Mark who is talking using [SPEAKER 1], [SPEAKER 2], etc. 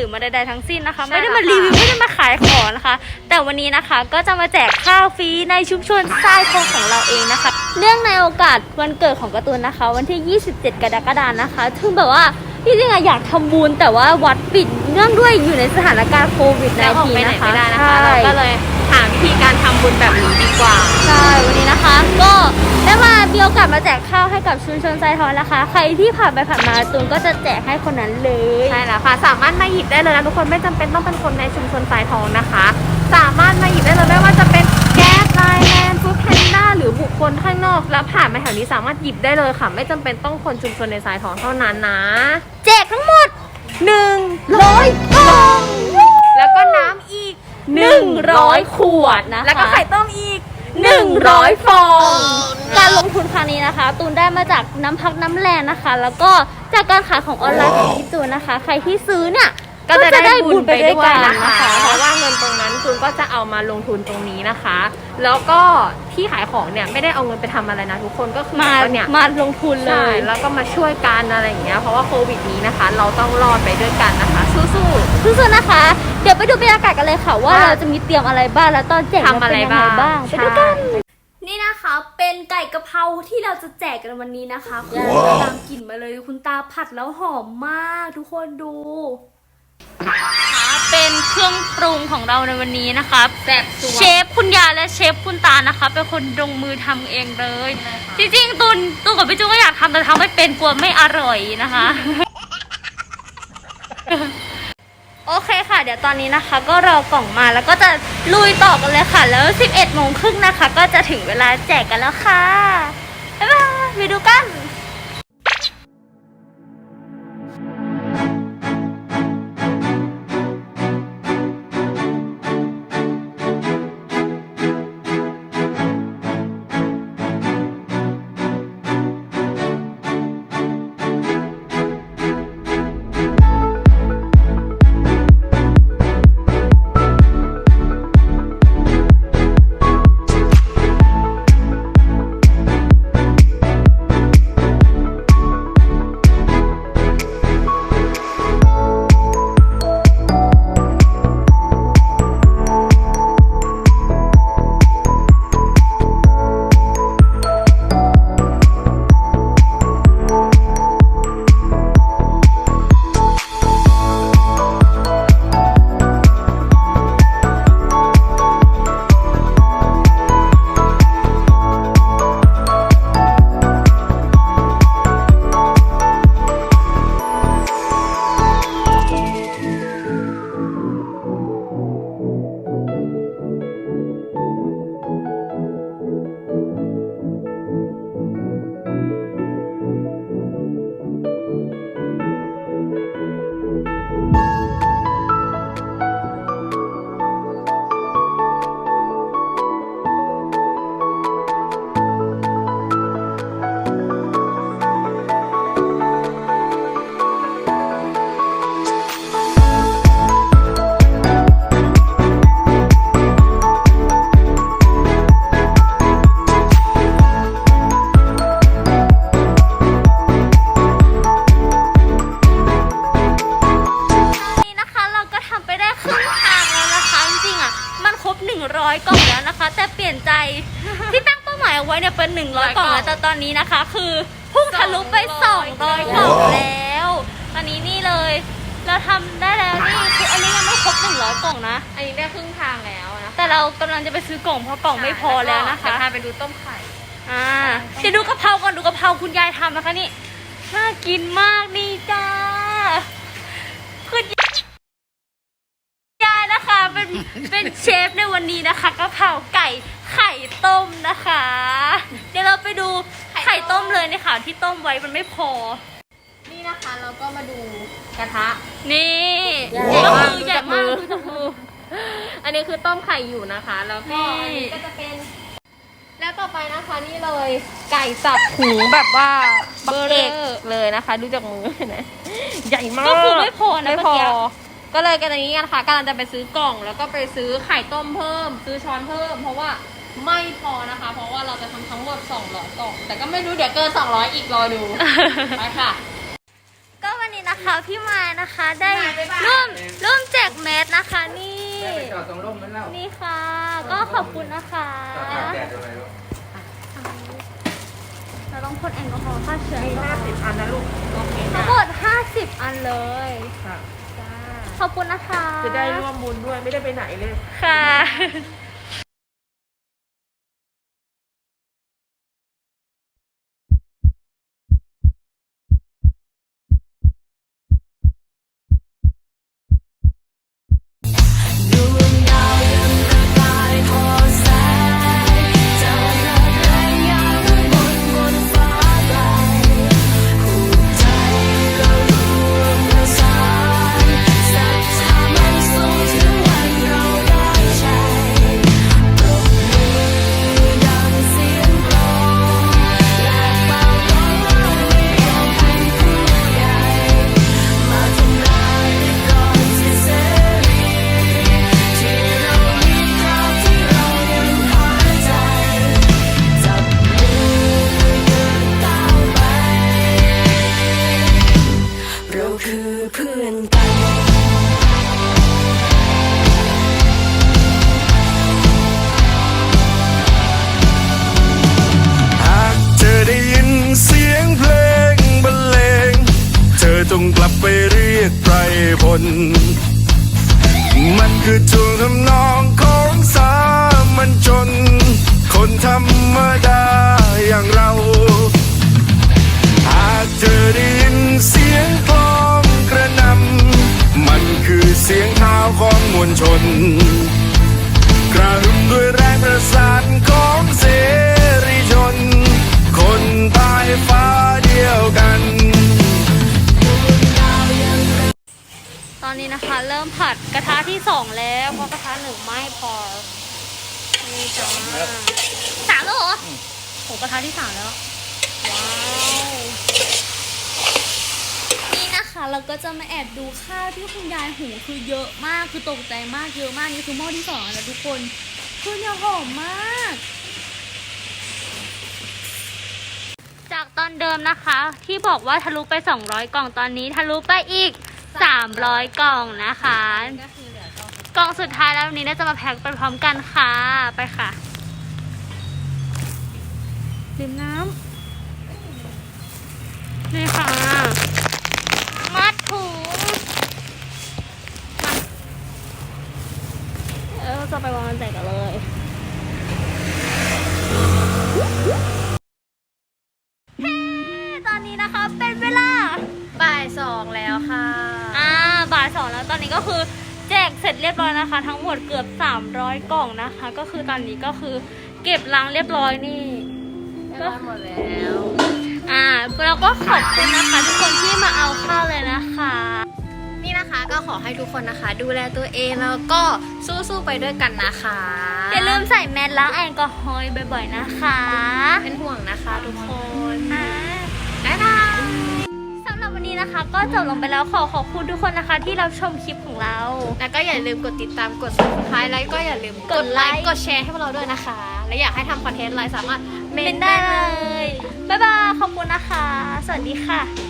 [SPEAKER 1] รือมาใดๆทั้งสิ้นนะคะ
[SPEAKER 2] ใช่
[SPEAKER 1] ไม่ได้มา
[SPEAKER 2] แล้วค่ะ
[SPEAKER 1] รีวิวไม่ได้มาขายของนะคะ แต่วันนี้นะคะก็จะมาแจกข้าวฟรีในชุมชนทรายทองของเราเองนะคะ เนื่องในโอกาสวันเกิดของการ์ตูนนะคะ วันที่ 27 กรกฎาคมนะคะซึ่งแบบว่าที่จริงอะอยากทำบุญแต่ว่าวัดปิดเนื่องด้วยอยู่ในสถานการณ์โควิด
[SPEAKER 2] แล้วออก
[SPEAKER 1] 19
[SPEAKER 2] ไปไหน
[SPEAKER 1] นะคะ
[SPEAKER 2] ไม่ได้นะคะ
[SPEAKER 1] ใช่
[SPEAKER 2] เราก็เลยหาวิธีการทำบุญแบบนี้ดีกว่า
[SPEAKER 1] ใช่วันนี้นะคะก็ ได้มามีโอกาสมาแจกข้าวให้กับชุมชนทรายทองนะคะ ใครที่ผ่านไปผ่านมาตูนก็จะแจกให้คนนั้นเลย
[SPEAKER 2] ใช่แล้วค่ะ สามารถมาหยิบได้เลยนะทุกคนไม่จำเป็นต้องเป็นคนในชุมชนสายทองนะคะ สามารถมาหยิบได้เลยไม่ว่าจะเป็นแก๊สไลน์แมนฟู้ดแพนด้าหรือบุคคลข้างนอกแล้วผ่านมาแถวนี้สามารถหยิบได้เลยค่ะ ไม่จำเป็นต้องคนชุมชนในสายทองเท่านั้นนะ
[SPEAKER 1] แจกทั้งหมดหนึ่งร้อยกล่อง
[SPEAKER 2] แล้วก็น้ำอีก
[SPEAKER 1] หนึ่งร้อยขวดนะคะ
[SPEAKER 2] แล้วก็ไข่ต้มอีก
[SPEAKER 1] หนึ่งร้อยฟอง การลงทุนครั้งนี้นะคะ ตูนได้มาจากน้ำพักน้ำแรงนะคะ แล้วก็จากการขายของออนไลน์ของพี่ตูนนะคะ ใครที่ซื้อเนี่ย
[SPEAKER 2] ก็จะได้บุญไปด้วยกัน
[SPEAKER 1] นะ
[SPEAKER 2] นะคะคะเพราะว่าเงินตรงนั้นจูนก็จะเอามาลงทุนตรงนี้นะคะ แล้วก็ที่ขายของเนี่ยไม่ได้เอาเงินไปทำอะไรนะทุกคนก็คือ
[SPEAKER 1] มา
[SPEAKER 2] เนี่ย
[SPEAKER 1] มาลงทุนเล
[SPEAKER 2] ใช่
[SPEAKER 1] ย
[SPEAKER 2] แล้วก็มาช่วยกันอะไรอย่างเงี้ยเพราะว่าโควิดนี้นะคะ เราต้องรอดไปด้วยกันนะคะ สู้
[SPEAKER 1] สู้ๆนะคะ เดี๋ยวไปดูบรรยากาศกันเลยค่ะ ว่า
[SPEAKER 2] ว่า
[SPEAKER 1] เราจะมีเตรียมอะไรบ้างแล้วตอนแจก
[SPEAKER 2] ๆทำอะไร
[SPEAKER 1] เนี่ยเป็นยัง
[SPEAKER 2] บ้า
[SPEAKER 1] ไง
[SPEAKER 2] ง
[SPEAKER 1] บ้างไปดูกัน
[SPEAKER 2] ใช่
[SPEAKER 1] นี่นะคะเป็นไก่กะเพราที่เราจะแจกกันวันนี้นะคะคุณ
[SPEAKER 3] ว้าว
[SPEAKER 1] ตามกลิ่นมาเลยคุณตาผัดแล้วหอมมากทุกคนดู เป็นเครื่องปรุงของเราในวันนี้นะคะ
[SPEAKER 2] แซ่บสุด
[SPEAKER 1] เชฟคุณยายและเชฟคุณตานะคะ เป็นคนลงมือทำเองเลย จริงๆ ตุนตุนกับพี่จูก็อยากทำแต่ทำไม่เป็นกลัวไม่อร่อยนะคะ โอเคค่ะ เดี๋ยวตอนนี้นะคะ ก็รอกล่องมาแล้วก็จะลุยต่อกันเลยค่ะ แล้ว 11โมงครึ่งนะคะ ก็จะถึงเวลาแจกกันแล้วค่ะบ๊ายบายไปดูกันนี่ เอาไว้เนี่ยเป็น 100 กล่องแล้วแต่ตอนนี้นะคะ คือพุ่งทะลุไป 200 กล่องแล้ว ตอนนี้นี่เลย เราทำได้แล้วนี่คืออันนี้ยังไม่ครบ 100 กล่องนะ
[SPEAKER 2] อันนี้ได้ครึ่งทางแล้วนะ
[SPEAKER 1] แต่เรากำลังจะไปซื้อกล่องเพราะกล่องไม่พอแล้วนะคะ
[SPEAKER 2] เดี๋ยวพาไปดูต้มไข่
[SPEAKER 1] อ่าเดี๋ยวดูกะเพราก่อนดูกะเพราคุณยายทำนะคะนี่ น่ากินมากนี่จ้าคุณยายนะคะ เป็นเป็นเชฟในวันนี้นะคะกะเพราไก่ไข่ต้มนะคะ เดี๋ยวเราไปดูไข่ต้มเลยในข่าวที่ต้มไว้มันไม่พอ
[SPEAKER 2] นี่นะคะเราก็มาดูกระทะ
[SPEAKER 1] นี่
[SPEAKER 2] ใหญ่
[SPEAKER 1] ก็
[SPEAKER 2] มาก
[SPEAKER 1] คือใหญ่มากดูจากมือ
[SPEAKER 2] อันนี้คือต้มไข่อยู่นะคะ แล้วก็
[SPEAKER 1] นี่
[SPEAKER 2] อันนี้ก็จะเป็น แล้วต่อไปนะคะนี่เลยไก่สับหูแบบว่าเบอร์เอกเลยนะคะ ดูจากมือเห็นะใหญ่มาก
[SPEAKER 1] ก็คือไม่พอนะ
[SPEAKER 2] ไม่
[SPEAKER 1] เมื่อ
[SPEAKER 2] พอ
[SPEAKER 1] กี้
[SPEAKER 2] ก็เลยกันอย่างนี้กันค่ะกำลังจะไปซื้อกล่อง แล้วก็ไปซื้อไข่ต้มเพิ่ม ซื้อช้อนเพิ่ม เพราะว่าไม่พอนะคะ เพราะว่าเราจะทำทั้งหมด200กล่อง แต่ก็ไม่รู้เดี๋ยวเกิน200 อีกรอดู ไปค่ะ
[SPEAKER 1] ก็วันนี้นะคะพี่มายนะคะได้ร่วมร่วมแจกแมสนะคะนี่
[SPEAKER 3] แม่ไปจอดตรงร่มมันแล้ว
[SPEAKER 1] นี่ค่ะ ก็ขอบคุณนะคะ
[SPEAKER 3] จอดตากแดดทำไมลูก
[SPEAKER 1] เราต้องพ่นแอลกอฮอล์ฆ่าเชื้อ
[SPEAKER 2] มีห้าสิบอันนะลูกโอเค
[SPEAKER 1] ทั้งหมด50 อันเลย
[SPEAKER 2] ค่ะจ้า
[SPEAKER 1] ขอบคุณนะคะ
[SPEAKER 2] จะได้ร่วมบุญด้วยไม่ได้ไปไหนเลย
[SPEAKER 1] ค่ะ
[SPEAKER 4] น มันคือ
[SPEAKER 5] ทวงทำนองของสามัญชน คนธรรมดา เริ่ม
[SPEAKER 1] ผัดกระทะที่สองแล้วเพราะกระทะหนึ่งไม่พอนี่จ้าสามแล้วเหรอโหกระทะที่สามแล้ว ว้าว นี่นะคะเราก็จะมาแอบดูข้าวที่คุณยายหุงคือเยอะมากคือตกใจมากเยอะมากนี่คือหม้อที่สองแล้วทุกคนคือเนี่ยหอมมาก จากตอนเดิมนะคะ ที่บอกว่าทะลุไป 200 กล่องตอนนี้ทะลุไปอีก 300 กล่องนะคะกล่องสุดท้ายแล้ววันนี้น่าจะมาแพ็คไปพร้อมกันค่ะ ไปค่ะดื่มน้ำนี่ค่ะ มัดถุงมาเออจะไปวางกันใส่กันเลย ก็คือแจกเสร็จเรียบร้อยนะคะ ทั้งหมดเกือบ 300 กล่องนะคะ ก็คือตอนนี้ก็คือเก็บล้างเรียบร้อยนี่
[SPEAKER 2] ก็หมดแล้ว
[SPEAKER 1] อ่าแล้วก็ขอบคุณนะคะ ทุกคนที่มาเอาข้าวเลยนะคะ
[SPEAKER 2] นี่นะคะก็ขอให้ทุกคนนะคะ ดูแลตัวเองแล้วก็สู้ๆไปด้วยกันนะคะ
[SPEAKER 1] อย่าลืมใส่แมสล้างแอลกอฮอล์บ่อยๆนะคะ
[SPEAKER 2] เป็นห่วงนะคะทุกคน
[SPEAKER 1] ก็จบลงไปแล้วขอขอบคุณทุกคนนะคะ ที่รับชมคลิปของเรา
[SPEAKER 2] แล้วก็อย่าลืมกดติดตามกด subscribe แล้วก็อย่าลืมกดไล
[SPEAKER 1] กดไลค์
[SPEAKER 2] ค์กดแชร์ให้พวกเราด้วยนะคะ และอยากให้ทำคอนเทนต์อะไรสามารถเม
[SPEAKER 1] เป็น
[SPEAKER 2] น
[SPEAKER 1] ได้
[SPEAKER 2] ได้
[SPEAKER 1] เล
[SPEAKER 2] เลย
[SPEAKER 1] ยบ๊ายบายขอบคุณนะคะ สวัสดีค่ะ